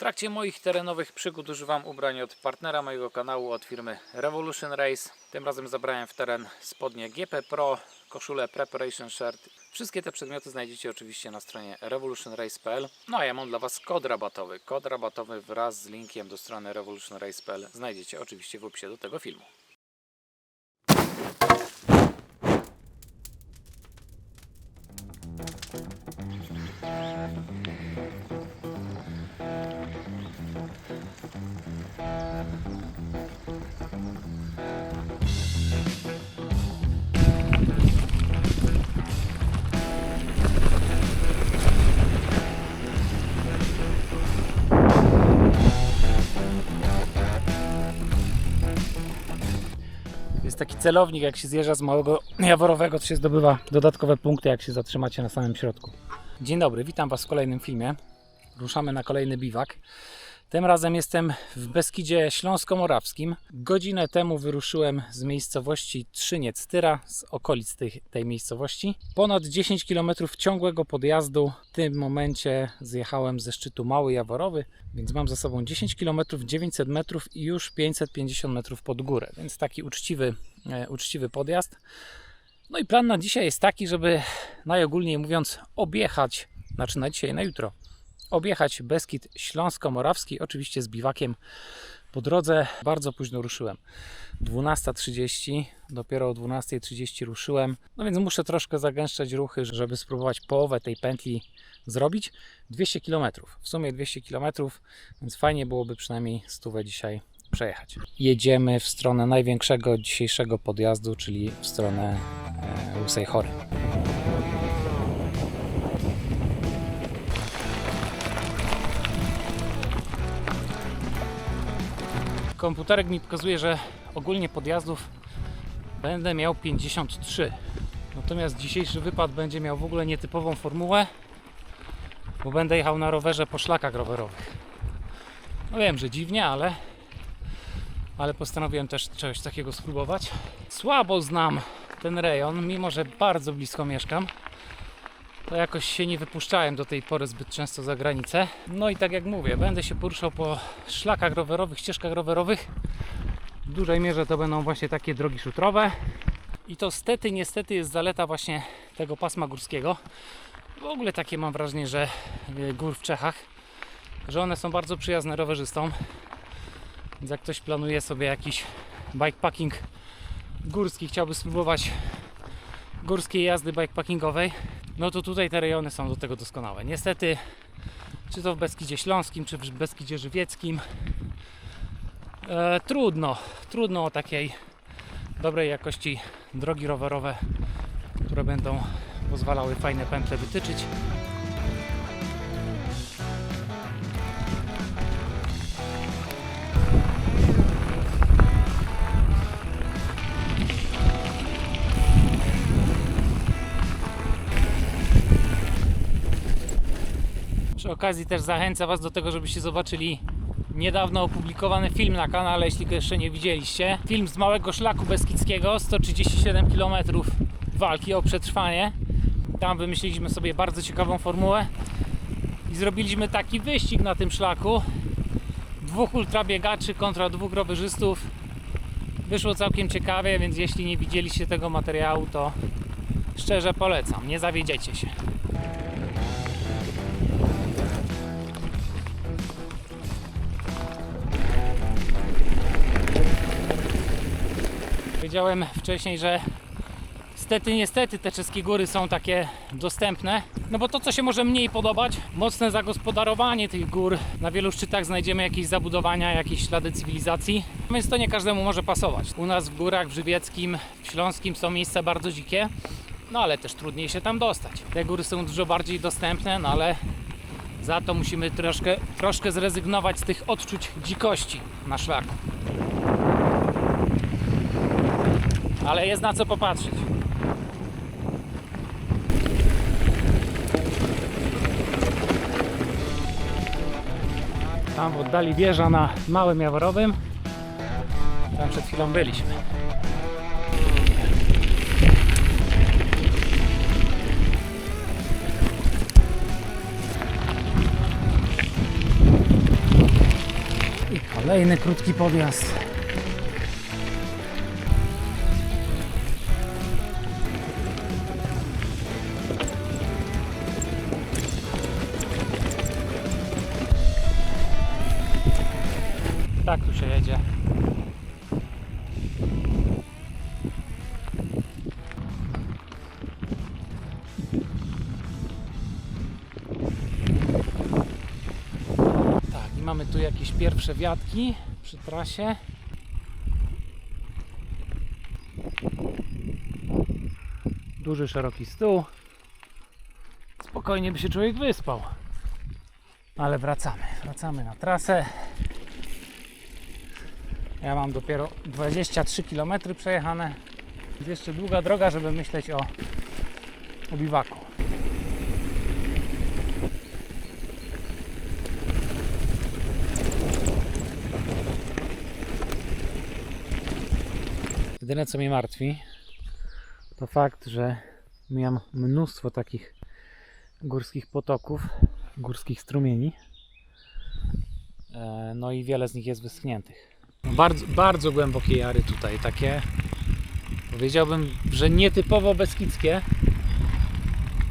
trakcie moich terenowych przygód używam ubrań od partnera mojego kanału, od firmy Revolution Race. Tym razem zabrałem w teren spodnie GP Pro, koszulę Preparation Shirt. Wszystkie te przedmioty znajdziecie oczywiście na stronie revolutionrace.pl. No a ja mam dla Was kod rabatowy. Kod rabatowy wraz z linkiem do strony revolutionrace.pl znajdziecie oczywiście w opisie do tego filmu. Jest taki celownik, jak się zjeżdża z małego jaworowego, to się zdobywa dodatkowe punkty, jak się zatrzymacie na samym środku. Dzień dobry, witam Was w kolejnym filmie. Ruszamy na kolejny biwak. Tym razem jestem w Beskidzie Śląsko-Morawskim. Godzinę temu wyruszyłem z miejscowości Trzyniec-Tyra, z okolic tej, tej miejscowości. Ponad 10 km ciągłego podjazdu. W tym momencie zjechałem ze szczytu Mały Jaworowy, więc mam za sobą 10 km, 900 metrów i już 550 metrów pod górę, więc taki uczciwy, e, uczciwy podjazd. No i plan na dzisiaj jest taki, żeby najogólniej mówiąc objechać, znaczy na dzisiaj, na jutro, objechać Beskid Śląsko-Morawski, oczywiście z biwakiem po drodze. Bardzo późno ruszyłem. 12.30, dopiero o 12.30 ruszyłem, no więc muszę troszkę zagęszczać ruchy, żeby spróbować połowę tej pętli zrobić. 200 km, w sumie 200 km, więc fajnie byłoby przynajmniej stówę dzisiaj przejechać. Jedziemy w stronę największego dzisiejszego podjazdu, czyli w stronę e, Łysej Chory. Komputerek mi pokazuje, że ogólnie podjazdów będę miał 53. Natomiast dzisiejszy wypad będzie miał w ogóle nietypową formułę, bo będę jechał na rowerze po szlakach rowerowych. No wiem, że dziwnie, ale, ale postanowiłem też czegoś takiego spróbować. Słabo znam ten rejon, mimo że bardzo blisko mieszkam. To jakoś się nie wypuszczałem do tej pory zbyt często za granicę. No i tak jak mówię, będę się poruszał po szlakach rowerowych, ścieżkach rowerowych. W dużej mierze to będą właśnie takie drogi szutrowe. I to stety, niestety jest zaleta właśnie tego pasma górskiego. W ogóle takie mam wrażenie, że y, gór w Czechach, że one są bardzo przyjazne rowerzystom. Więc jak ktoś planuje sobie jakiś bikepacking górski, chciałby spróbować górskiej jazdy bikepackingowej, no to tutaj te rejony są do tego doskonałe. Niestety, czy to w Beskidzie Śląskim, czy w Beskidzie Żywieckim, e, trudno, trudno o takiej dobrej jakości drogi rowerowe, które będą pozwalały fajne pętle wytyczyć. Przy okazji też zachęcam Was do tego, żebyście zobaczyli niedawno opublikowany film na kanale, jeśli go jeszcze nie widzieliście. Film z Małego Szlaku Beskidzkiego, 137 km walki o przetrwanie. Tam wymyśliliśmy sobie bardzo ciekawą formułę i zrobiliśmy taki wyścig na tym szlaku. Dwóch ultrabiegaczy kontra dwóch rowerzystów. Wyszło całkiem ciekawie, więc jeśli nie widzieliście tego materiału, to szczerze polecam. Nie zawiedziecie się. Powiedziałem wcześniej, że Niestety, niestety te czeskie góry są takie dostępne. No bo to, co się może mniej podobać, mocne zagospodarowanie tych gór. Na wielu szczytach znajdziemy jakieś zabudowania, jakieś ślady cywilizacji, więc to nie każdemu może pasować. U nas w górach, w Żywieckim, w Śląskim są miejsca bardzo dzikie, no ale też trudniej się tam dostać. Te góry są dużo bardziej dostępne, no ale za to musimy troszkę, troszkę zrezygnować z tych odczuć dzikości na szlaku. Ale jest na co popatrzeć. Tam w oddali wieża na Małym Jaworowym. Tam przed chwilą byliśmy. Kolejny krótki podjazd. Tak tu się jedzie. Tak, i mamy tu jakieś pierwsze wiatki przy trasie. Duży, szeroki stół. Spokojnie by się człowiek wyspał. Ale wracamy, wracamy na trasę. Ja mam dopiero 23 km przejechane. Jest jeszcze długa droga, żeby myśleć o, o biwaku. Jedyne co mnie martwi, to fakt, że miałem mnóstwo takich górskich potoków, górskich strumieni. E, No i wiele z nich jest wyschniętych. Bardzo, bardzo głębokie jary tutaj, takie powiedziałbym, że nietypowo beskidzkie.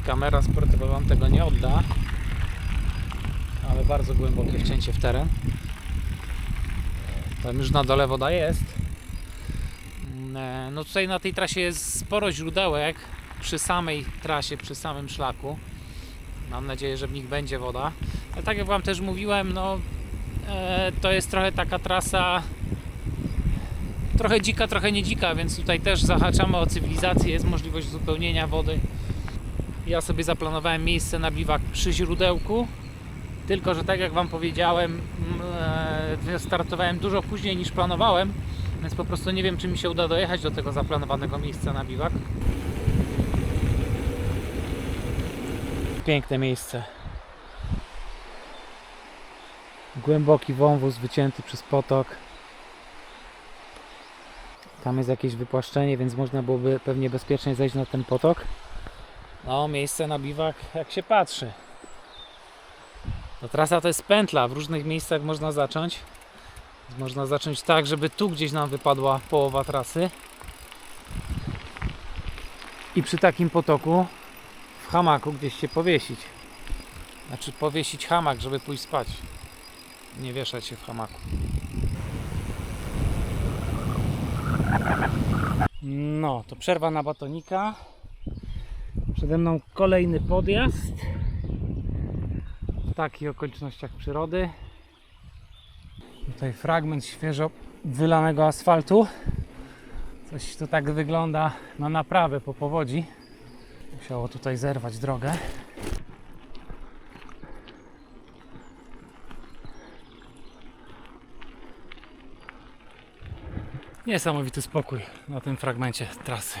Kamera sportowa Wam tego nie odda, ale bardzo głębokie wcięcie w teren. Tam już na dole woda jest. E, No tutaj na tej trasie jest sporo źródełek przy samej trasie, przy samym szlaku. Mam nadzieję, że w nich będzie woda. Ale tak jak Wam też mówiłem, no e, to jest trochę taka trasa trochę dzika, trochę nie dzika, więc tutaj też zahaczamy o cywilizację, jest możliwość uzupełnienia wody. Ja sobie zaplanowałem miejsce na biwak przy źródełku, tylko że tak jak Wam powiedziałem, e, startowałem dużo później niż planowałem, więc po prostu nie wiem, czy mi się uda dojechać do tego zaplanowanego miejsca na biwak. Piękne miejsce. Głęboki wąwóz wycięty przez potok. Tam jest jakieś wypłaszczenie, więc można byłoby pewnie bezpiecznie zejść na ten potok. No, miejsce na biwak, jak się patrzy. No, trasa to jest pętla, w różnych miejscach można zacząć. Można zacząć tak, żeby tu gdzieś nam wypadła połowa trasy. I przy takim potoku w hamaku gdzieś się powiesić. Znaczy powiesić hamak, żeby pójść spać. Nie wieszać się w hamaku. No, to przerwa na batonika. Przede mną kolejny podjazd. W takich okolicznościach przyrody. Tutaj fragment świeżo wylanego asfaltu. Coś to tak wygląda na naprawę po powodzi. Musiało tutaj zerwać drogę. Niesamowity spokój na tym fragmencie trasy.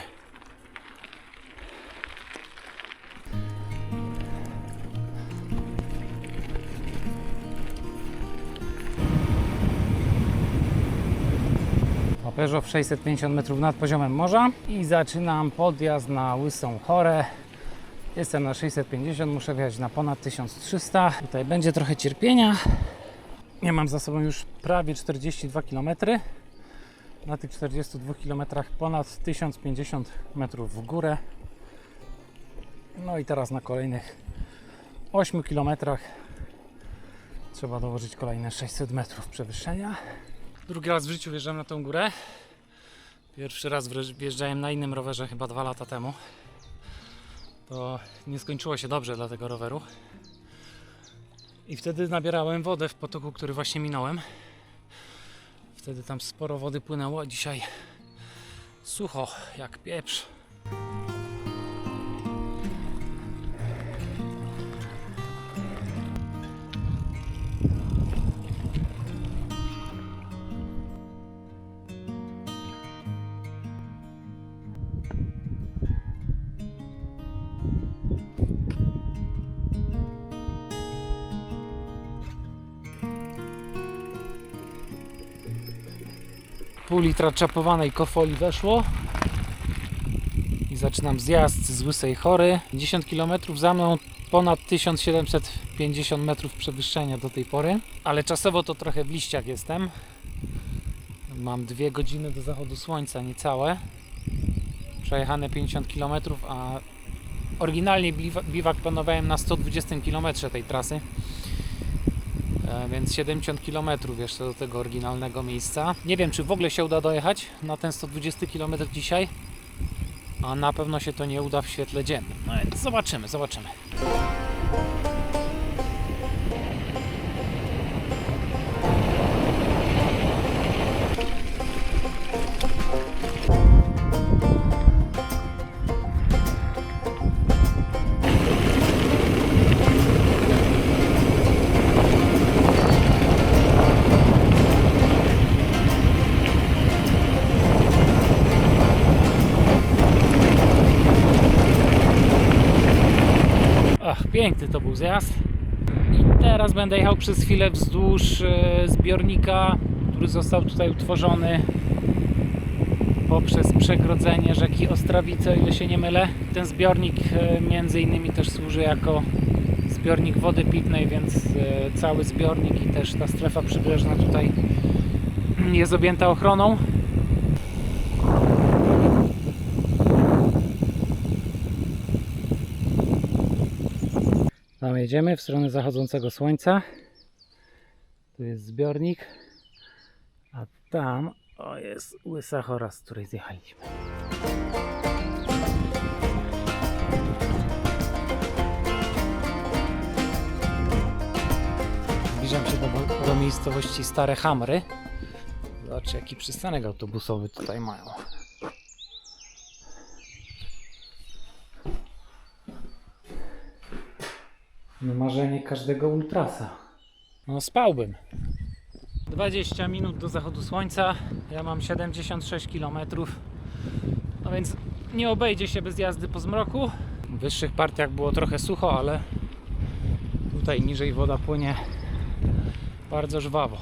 Peugeot 650 metrów nad poziomem morza i zaczynam podjazd na Łysą Chorę. Jestem na 650, muszę wjechać na ponad 1300. Tutaj będzie trochę cierpienia. Ja mam za sobą już prawie 42 km na tych 42 km ponad 1050 metrów w górę. No i teraz na kolejnych 8 km trzeba dołożyć kolejne 600 metrów przewyższenia. Drugi raz w życiu wjeżdżam na tą górę. Pierwszy raz wjeżdżałem na innym rowerze chyba dwa lata temu. To nie skończyło się dobrze dla tego roweru. I wtedy nabierałem wodę w potoku, który właśnie minąłem. Wtedy tam sporo wody płynęło, a dzisiaj sucho jak pieprz. Pół litra czapowanej kofoli weszło. I zaczynam zjazd z Łysej Chory. 10 km za mną ponad 1750 metrów przewyższenia do tej pory, ale czasowo to trochę w liściach jestem. Mam dwie godziny do zachodu słońca, niecałe. Przejechane 50 km, a oryginalnie biwa- biwak planowałem na 120 km tej trasy. E, Więc 70 km jeszcze do tego oryginalnego miejsca. Nie wiem, czy w ogóle się uda dojechać na ten 120 km dzisiaj, a na pewno się to nie uda w świetle dziennym. No więc zobaczymy, zobaczymy. Zjazd. I teraz będę jechał przez chwilę wzdłuż e, zbiornika, który został tutaj utworzony poprzez przegrodzenie rzeki Ostrawice, o ile się nie mylę. Ten zbiornik e, między innymi też służy jako zbiornik wody pitnej, więc e, cały zbiornik i też ta strefa przybrzeżna tutaj jest objęta ochroną. Tam jedziemy w stronę zachodzącego słońca. Tu jest zbiornik. A tam o jest Łysa Chora, z której zjechaliśmy. Zbliżam się do, do miejscowości Stare Hamry. Zobaczcie jaki przystanek autobusowy tutaj mają. Marzenie każdego ultrasa. No spałbym. 20 minut do zachodu słońca. Ja mam 76 km. No więc nie obejdzie się bez jazdy po zmroku. W wyższych partiach było trochę sucho, ale tutaj niżej woda płynie bardzo żwawo.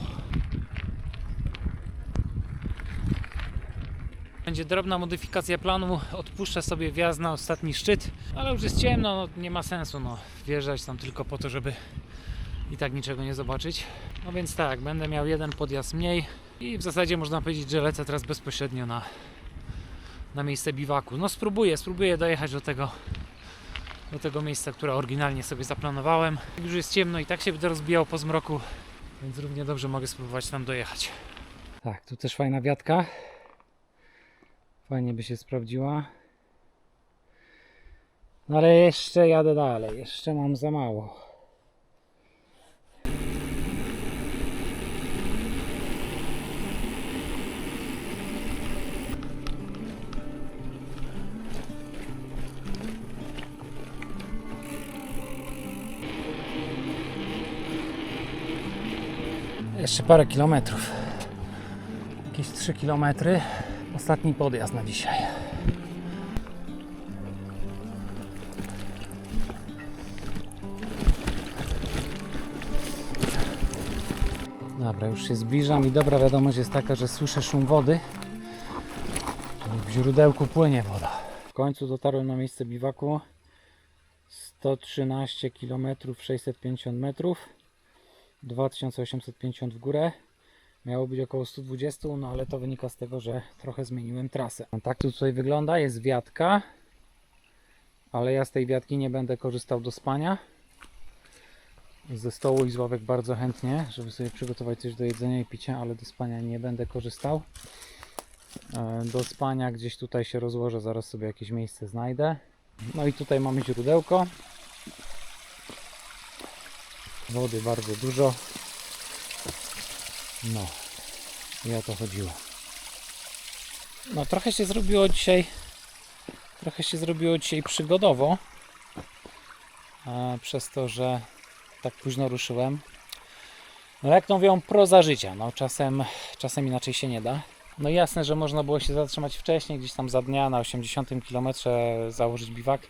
Będzie drobna modyfikacja planu. Odpuszczę sobie wjazd na ostatni szczyt, ale już jest ciemno, no, nie ma sensu no, wjeżdżać tam tylko po to, żeby i tak niczego nie zobaczyć. No więc tak, będę miał jeden podjazd mniej i w zasadzie można powiedzieć, że lecę teraz bezpośrednio na, na miejsce biwaku. No spróbuję, spróbuję dojechać do tego, do tego miejsca, które oryginalnie sobie zaplanowałem. Już jest ciemno i tak się będę rozbijał po zmroku, więc równie dobrze mogę spróbować tam dojechać. Tak, tu też fajna wiatka. Fajnie by się sprawdziła. No ale jeszcze jadę dalej, jeszcze mam za mało. Jeszcze parę kilometrów. Jakieś 3 kilometry. Ostatni podjazd na dzisiaj. Dobra, już się zbliżam i dobra wiadomość jest taka, że słyszę szum wody. W źródełku płynie woda. W końcu dotarłem na miejsce biwaku. 113 km 650 metrów. 2850 w górę. Miało być około 120, no ale to wynika z tego, że trochę zmieniłem trasę. Tak to tutaj wygląda, jest wiatka, ale ja z tej wiatki nie będę korzystał do spania. Ze stołu i z ławek bardzo chętnie, żeby sobie przygotować coś do jedzenia i picia, ale do spania nie będę korzystał. E, Do spania gdzieś tutaj się rozłożę, zaraz sobie jakieś miejsce znajdę. No i tutaj mamy źródełko. Wody bardzo dużo. No, i o to chodziło. No, trochę się zrobiło dzisiaj. Trochę się zrobiło dzisiaj przygodowo. Przez to, że tak późno ruszyłem. No, jak to mówią, proza życia. No, czasem, czasem inaczej się nie da. No jasne, że można było się zatrzymać wcześniej, gdzieś tam za dnia na 80 km założyć biwak.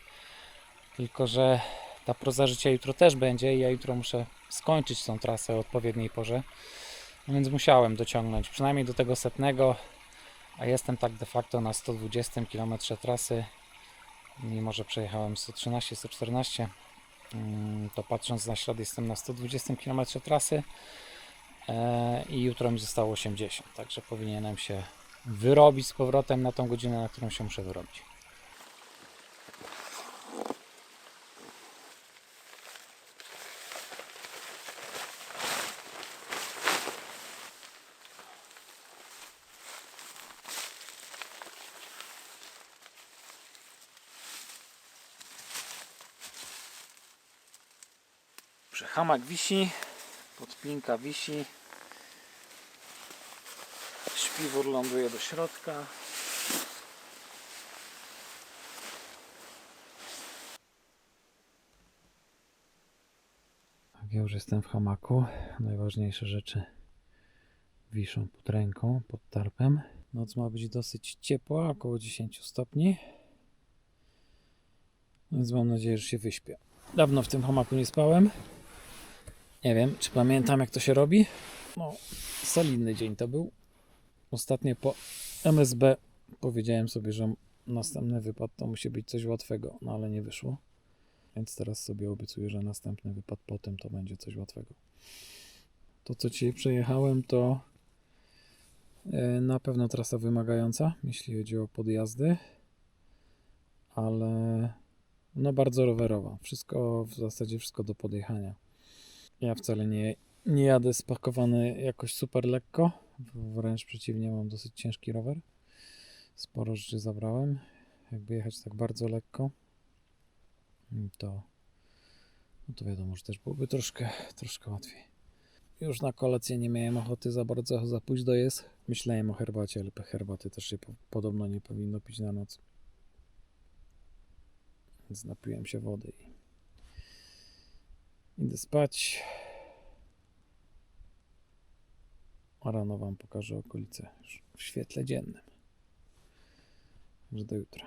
Tylko, że ta proza życia jutro też będzie i ja jutro muszę skończyć tą trasę o odpowiedniej porze. Więc musiałem dociągnąć przynajmniej do tego setnego, a jestem tak de facto na 120 km trasy, mimo że przejechałem 113-114. Mm, To patrząc na ślad jestem na 120 km trasy e, i jutro mi zostało 80, także powinienem się wyrobić z powrotem na tą godzinę, na którą się muszę wyrobić. Że hamak wisi, podpinka wisi, śpiwór ląduje do środka. Tak, ja już jestem w hamaku. Najważniejsze rzeczy wiszą pod ręką, pod tarpem. Noc ma być dosyć ciepła, około 10 stopni. Więc mam nadzieję, że się wyśpię. Dawno w tym hamaku nie spałem. Nie wiem, czy pamiętam jak to się robi. No, solidny dzień to był. Ostatnio po MSB powiedziałem sobie, że następny wypad to musi być coś łatwego, no ale nie wyszło. Więc teraz sobie obiecuję, że następny wypad potem to będzie coś łatwego. To co dzisiaj przejechałem to e, na pewno trasa wymagająca, jeśli chodzi o podjazdy, ale no bardzo rowerowa. Wszystko, w zasadzie wszystko do podjechania. Ja wcale nie, nie jadę spakowany jakoś super lekko. Wręcz przeciwnie, mam dosyć ciężki rower. Sporo rzeczy zabrałem. Jakby jechać tak bardzo lekko, to, no to wiadomo, że też byłoby troszkę, troszkę łatwiej. Już na kolację nie miałem ochoty za bardzo, za późno jest. Myślałem o herbacie, ale herbaty też się po, podobno nie powinno pić na noc. Więc napiłem się wody i idę spać. A rano Wam pokażę okolice już w świetle dziennym. Także do jutra.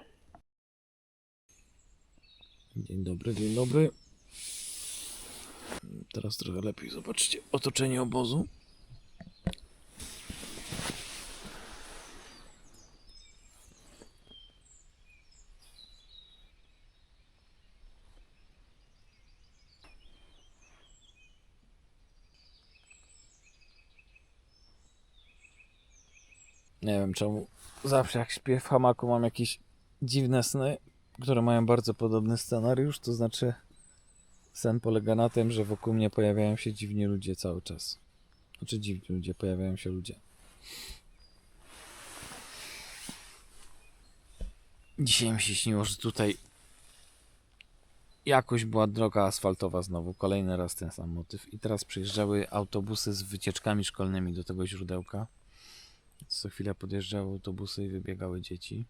Dzień dobry, dzień dobry. Teraz trochę lepiej zobaczcie otoczenie obozu. Nie wiem czemu. Zawsze jak śpię w hamaku mam jakieś dziwne sny, które mają bardzo podobny scenariusz. To znaczy, sen polega na tym, że wokół mnie pojawiają się dziwni ludzie cały czas. Znaczy, dziwni ludzie, pojawiają się ludzie. Dzisiaj mi się śniło, że tutaj jakoś była droga asfaltowa znowu. Kolejny raz ten sam motyw. I teraz przyjeżdżały autobusy z wycieczkami szkolnymi do tego źródełka. Co chwilę podjeżdżały autobusy i wybiegały dzieci.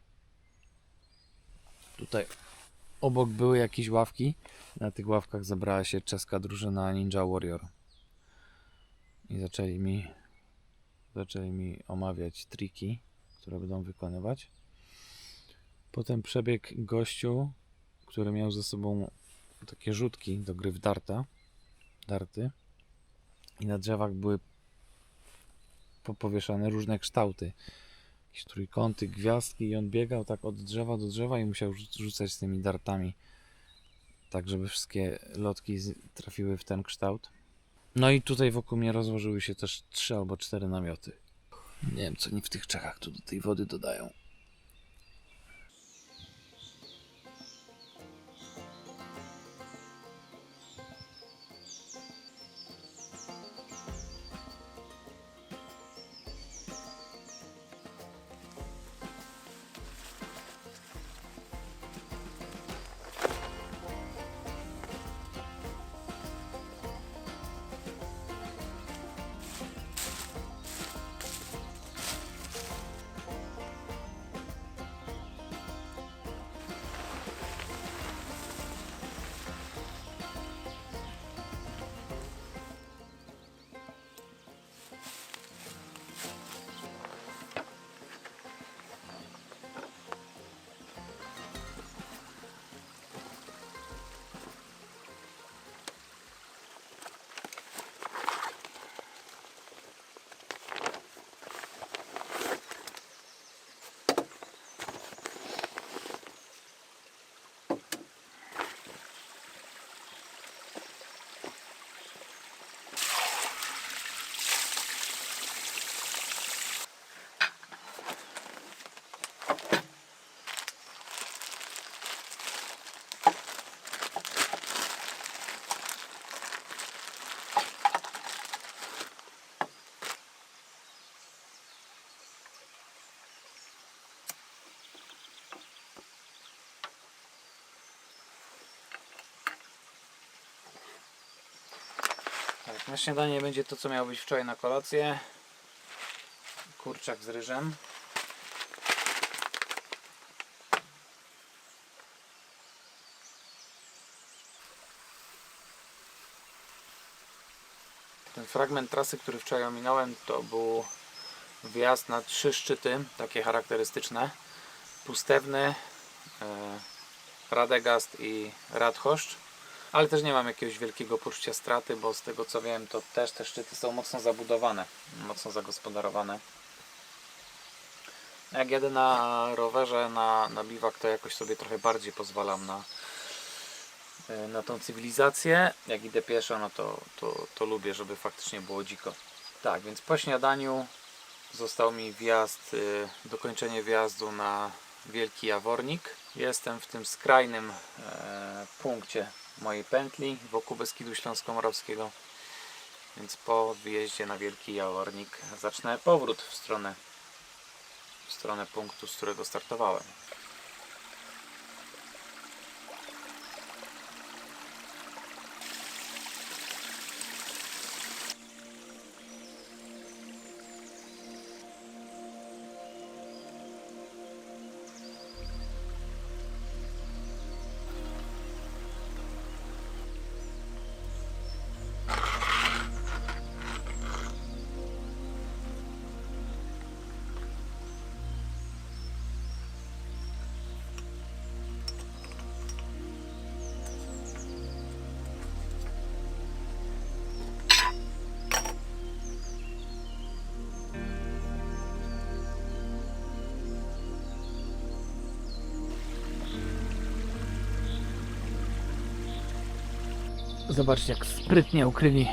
Tutaj obok były jakieś ławki. Na tych ławkach zebrała się czeska drużyna Ninja Warrior. I zaczęli mi zaczęli mi omawiać triki, które będą wykonywać. Potem przebiegł gościu, który miał ze sobą takie rzutki do gry w darta, darty. I na drzewach były popowieszane różne kształty. Jakieś trójkąty, gwiazdki i on biegał tak od drzewa do drzewa i musiał rzu- rzucać z tymi dartami. Tak, żeby wszystkie lotki trafiły w ten kształt. No i tutaj wokół mnie rozłożyły się też trzy albo cztery namioty. Nie wiem, co oni w tych Czechach tu do tej wody dodają. Na śniadanie będzie to, co miało być wczoraj na kolację. Kurczak z ryżem. Ten fragment trasy, który wczoraj ominąłem, to był wjazd na trzy szczyty, takie charakterystyczne. Pustewny, e, Radegast i Radhoszcz. Ale też nie mam jakiegoś wielkiego poczucia straty, bo z tego co wiem, to też te szczyty są mocno zabudowane, mocno zagospodarowane. Jak jadę na rowerze, na, na biwak, to jakoś sobie trochę bardziej pozwalam na, e, na tą cywilizację. Jak idę pieszo, no to, to, to lubię, żeby faktycznie było dziko. Tak, więc po śniadaniu został mi wjazd, y, dokończenie wjazdu na Wielki Jawornik. Jestem w tym skrajnym e, punkcie mojej pętli wokół Beskidu Śląsko-Morawskiego. Więc po wyjeździe na Wielki Jawornik zacznę powrót w stronę, w stronę punktu, z którego startowałem. Zobaczcie, jak sprytnie ukryli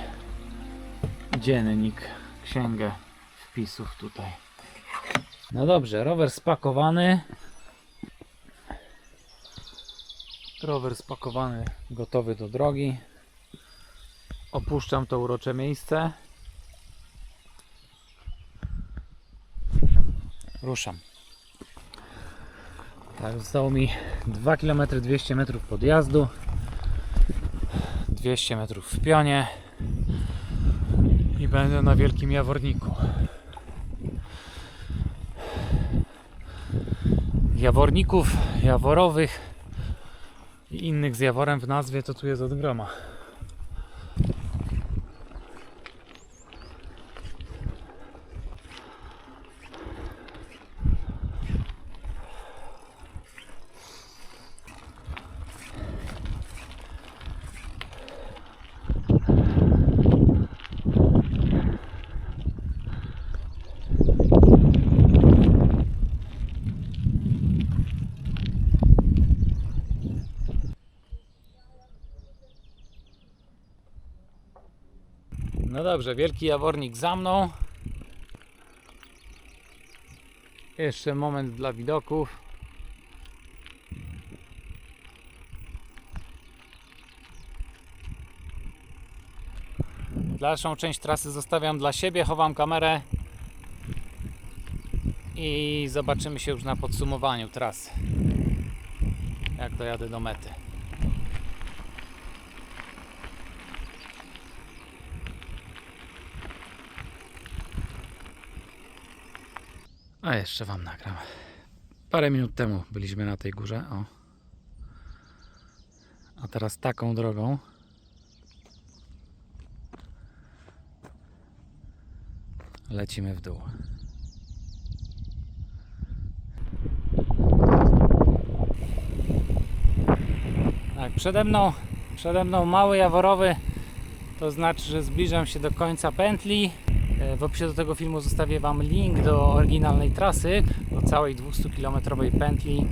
dziennik, księgę wpisów tutaj. No dobrze, rower spakowany. Rower spakowany, gotowy do drogi. Opuszczam to urocze miejsce. Ruszam. Tak, zostało mi 2 km 200 metrów podjazdu. 200 metrów w pionie i będę na Wielkim Jaworniku. Jaworników, jaworowych i innych z jaworem w nazwie to tu jest od groma. No dobrze, wielki jawornik za mną. Jeszcze moment dla widoków. Dalszą część trasy zostawiam dla siebie, chowam kamerę i zobaczymy się już na podsumowaniu trasy. Jak dojadę do mety. A jeszcze Wam nagram. Parę minut temu byliśmy na tej górze. O. A teraz taką drogą. Lecimy w dół. Tak, przede mną, przede mną mały jaworowy, to znaczy, że zbliżam się do końca pętli. E, W opisie do tego filmu zostawię Wam link do oryginalnej trasy, do całej 200-kilometrowej pętli.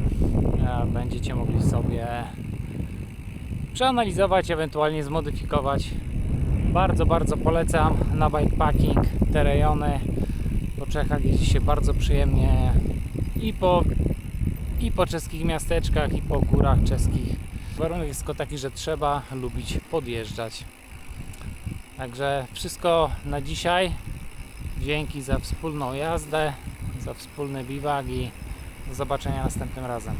E, Będziecie mogli sobie przeanalizować, ewentualnie zmodyfikować. Bardzo, bardzo polecam na bikepacking te rejony. Po Czechach jeździ się bardzo przyjemnie i po, i po czeskich miasteczkach, i po górach czeskich. Warunek jest tylko taki, że trzeba lubić podjeżdżać. Także wszystko na dzisiaj. Dzięki za wspólną jazdę, za wspólny biwak i do zobaczenia następnym razem.